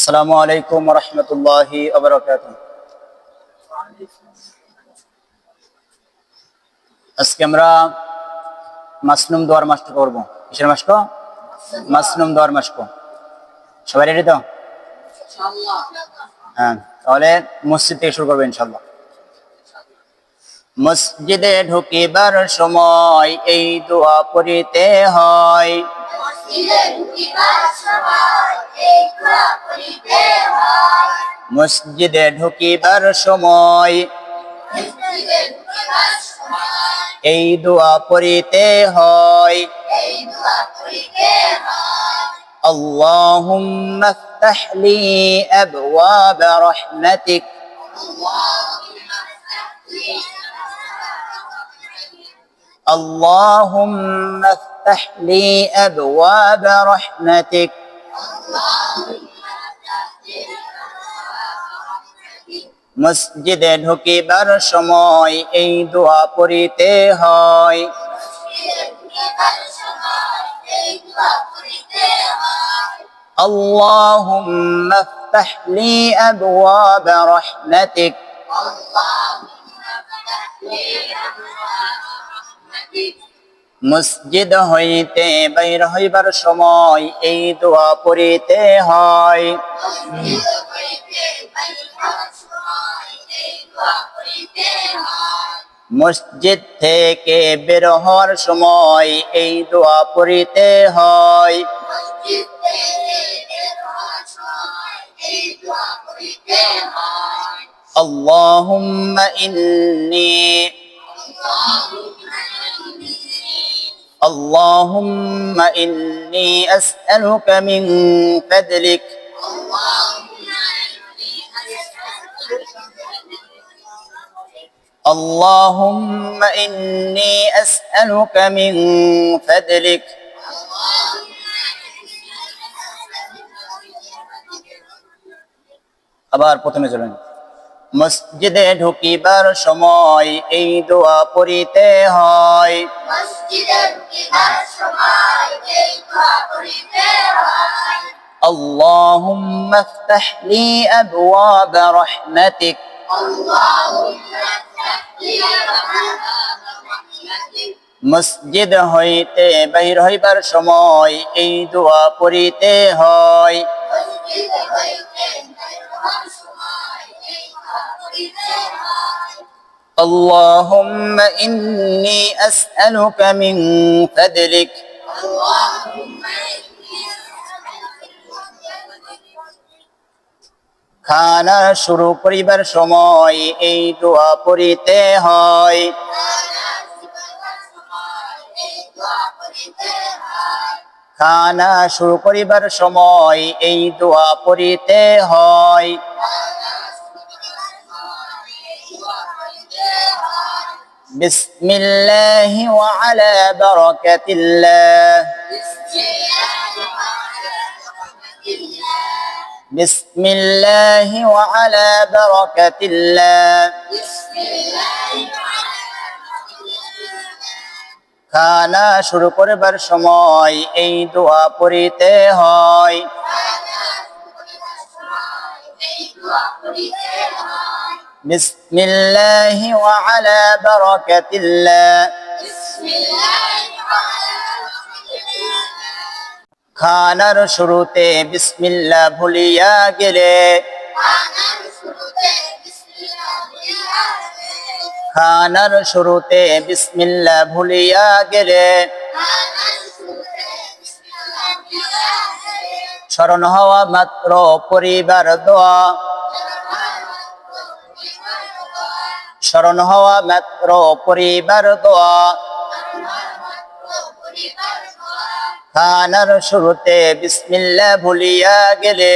আসসালামু আলাইকুম রহমতুল্লাহি আজকে আমরা মাসনুম দোয়ার মাস্ক করব। কিসের মাস্ক মাসনুম দোয়ার মাস্ক সবাই রেডি তো? হ্যাঁ তাহলে মসজিদ থেকে শুরু করব ইনশাল্লাহ মসজিদে ঢুকিবার সময় এই দোয়া পড়িতে হয়। মসজিদে ঢুকিবার সময় এই দোয়া পড়িতে হয় اللهم افتح لي أبواب رحمتك اللهم افتح لي أبواب رحمتك মসজিদে ঢুকিবার সময় এই দোয়া পড়িতে হয় اللهم افتح لي أبواب رحمتك মসজিদ হইতে বাইর হইবার সময় এই দোয়া পড়িতে হয় মসজিদ থেকে বের হওয়ার সময় এই দোয়া পড়িতে হয় اللهم إني اللهم إني أسألك من فضلك اللهم إني أسألك من فضلك আবার প্রথমে চলেন মসজিদে ঢুকিবার সময় এই দোয়া পড়িতে হয় اللهم افتح لي أبواب رحمتك মসজিদ হইতে বাহির হইবার সময় এই দোয়া পড়িতে হয় اللهم إني أسألك من فضلك খানা শুরু করিবার সময় এই দোয়া পড়িতে হয় খানা শুরু করিবার সময় এই দোয়া পড়িতে হয় بسم الله وعلى بركة الله بسم الله وعلى بركة الله খানা শুরু করবার সময় এই দোয়া পড়িতে হয় بسم الله وعلى بركة الله খানার শুরুতে বিসমিল্লাহ ভুলিয়া গেলে খানার শুরুতে বিসমিল্লাহ ভুলিয়া গেলে স্মরণ হওয়া মাত্র পরিবার দোয়া স্মরণ হওয়া মাত্র পরিবার দোয়া খানার শুরুতে বিসমিল্লাহ ভুলিয়া গেলে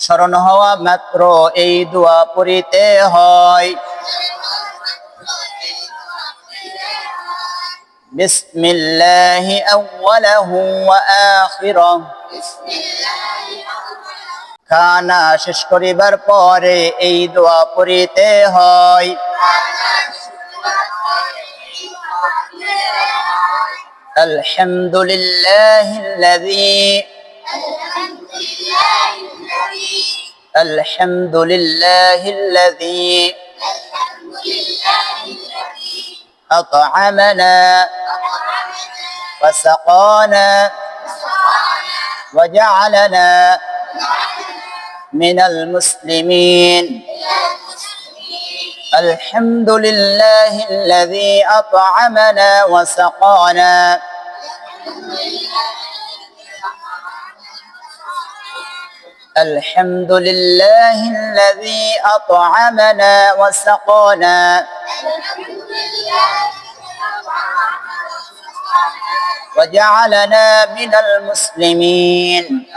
স্মরণ হওয়া মাত্র এই দোয়া পড়িতে হয় بسم الله أوله وآخره খানা শেষ করিবার পরে এই দোয়া পড়িতে হয় الحمد لله الذي الحمد لله الذي أطعمنا وسقانا وجعلنا من المسلمين. الحمد لله الذي أطعمنا وسقانا. الحمد لله الذي أطعمنا وسقانا. وجعلنا من المسلمين.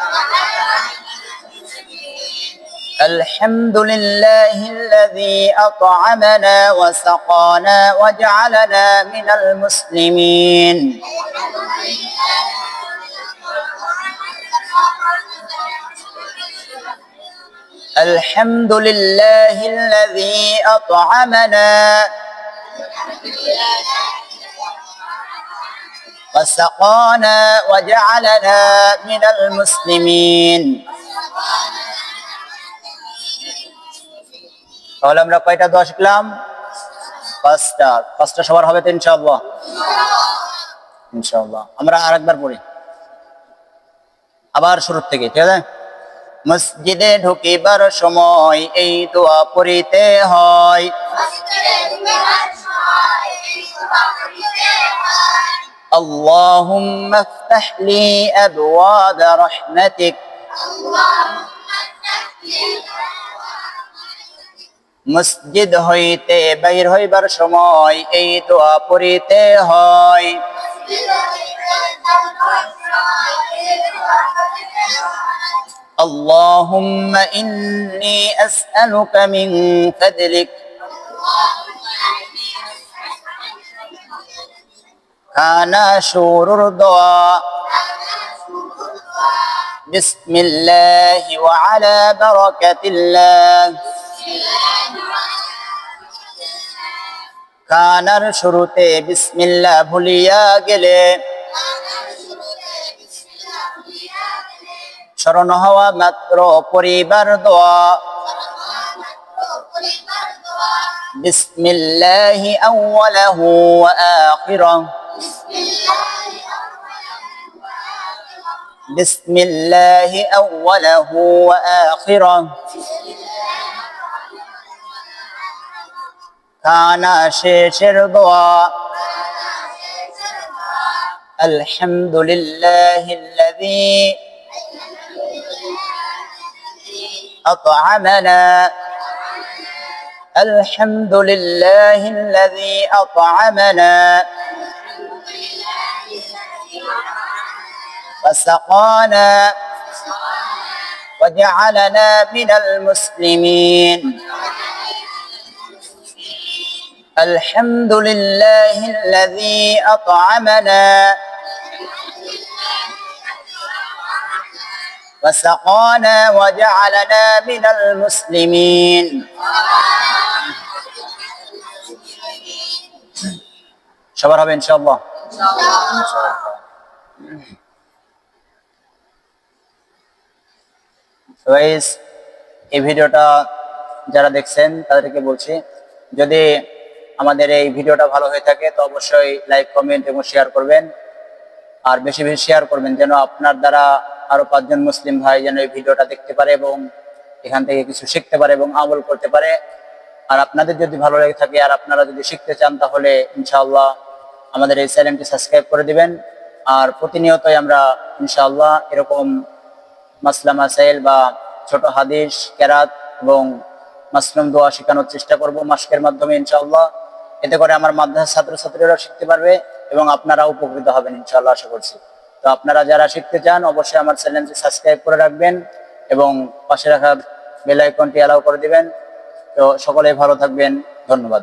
الحمد لله الذي أطعمنا وسقانا وجعلنا من المسلمين. الحمد لله الذي أطعمنا وسقانا وجعلنا من المسلمين. তাহলে আমরা কয়টা দোয়া শিখলাম পাঁচটা পাঁচটা সবার হবে তো ইনশাআল্লাহ ইনশাআল্লাহ আমরা আরেকবার পড়ি আবার শুরুর থেকে ঠিক আছে মসজিদে ঢুকিবার সময় এই দোয়া পড়িতে হয় اللهم افتح لي أبواب رحمتك মসজিদ হইতে বাইর হইবার সময় এই দোয়া পড়িতে হয় اللهم إني أسألك من فضلك كان شور الدعاء بسم الله وعلى بركة الله কানার শুরুতে বিসমিল্লাহ ভুলিয়া গেলে, স্মরণ হওয়া মাত্র পরিবার দোয়া। বিসমিল্লাহি আউওয়ালাহু ওয়া আখিরাহ। বিসমিল্লাহি আউওয়ালাহু ওয়া আখিরাহ। কানা শেষের দোয়া الحمد لله الذي أطعمنا الحمد لله الذي أطعمنا وسقانا وجعلنا من المسلمين الحمد لله الذي أطعمنا وسقانا وجعلنا من المسلمين সবার হবে ইনশাআল্লাহ গাইস এই ভিডিওটা যারা দেখছেন তাদেরকে বলছি যদি আমাদের এই ভিডিওটা ভালো হয়ে থাকে, তো অবশ্যই লাইক কমেন্ট এবং শেয়ার করবেন। আর বেশি বেশি শেয়ার করবেন, যেন আপনার দ্বারা আরও পাঁচজন মুসলিম ভাই যেন এই ভিডিওটা দেখতে পারে এবং এখান থেকে কিছু শিখতে পারে এবং আমল করতে পারে। আর আপনাদের যদি ভালো লেগে থাকে, আর আপনারা যদি শিখতে চান, তাহলে ইনশাআল্লাহ আমাদের এই চ্যানেলটি সাবস্ক্রাইব করে দিবেন। আর প্রতিনিয়তই আমরা ইনশাআল্লাহ এরকম মাসলা মাসাইল বা ছোট হাদিস, কেরাত এবং মাসলুম দোয়া শেখানোর চেষ্টা করব মাস্কের মাধ্যমে ইনশাআল্লাহ। এতে করে আমার মাদ্রাসার ছাত্রছাত্রীরা শিখতে পারবে এবং আপনারা উপকৃত হবেন ইনশাল্লাহ আশা করছি। তো আপনারা যারা শিখতে চান, অবশ্যই আমার চ্যানেলটি সাবস্ক্রাইব করে রাখবেন এবং পাশে রাখা বেল আইকনটি অ্যালাউ করে দিবেন। তো সকলেই ভালো থাকবেন। ধন্যবাদ।